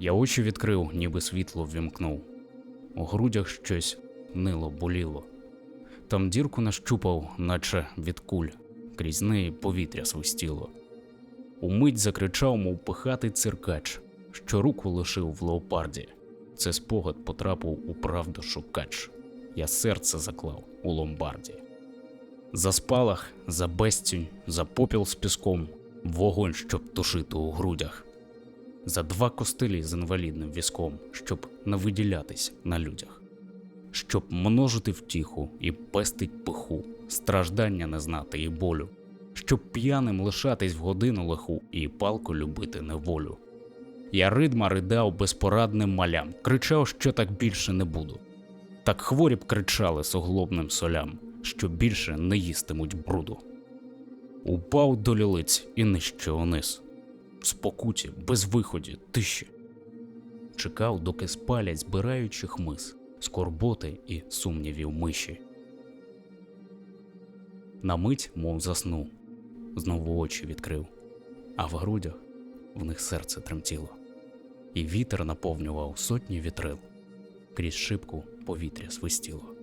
Я очі відкрив, ніби світло ввімкнув. У грудях щось нило боліло. Там дірку нащупав, наче від куль, крізь неї повітря свистіло. Умить закричав, мов пихатий циркач, що руку лишив в леопарді. Це спогад потрапив у правду шукач. Я серце заклав у ломбарді. За спалах, за безцінь, за попіл з піском, вогонь, щоб тушити у грудях, за два костилі з інвалідним візком, щоб не виділятись на людях, щоб множити втіху і пестить пиху, страждання не знати і болю, щоб п'яним лишатись в годину лиху і палку любити неволю. Я ридма ридав безпорадним малям, кричав, що так більше не буду. Так хворі б кричали суглобним солям, що більше не їстимуть бруду. Упав до лілиць і нижче униз, спокуті, без виході, тиші. Чекав, доки спалять, збираючи хмиз, скорботи і сумнівів миші. На мить, мов заснув, знову очі відкрив, а в грудях в них серце тремтіло, і вітер наповнював сотні вітрил, крізь шибку повітря свистіло.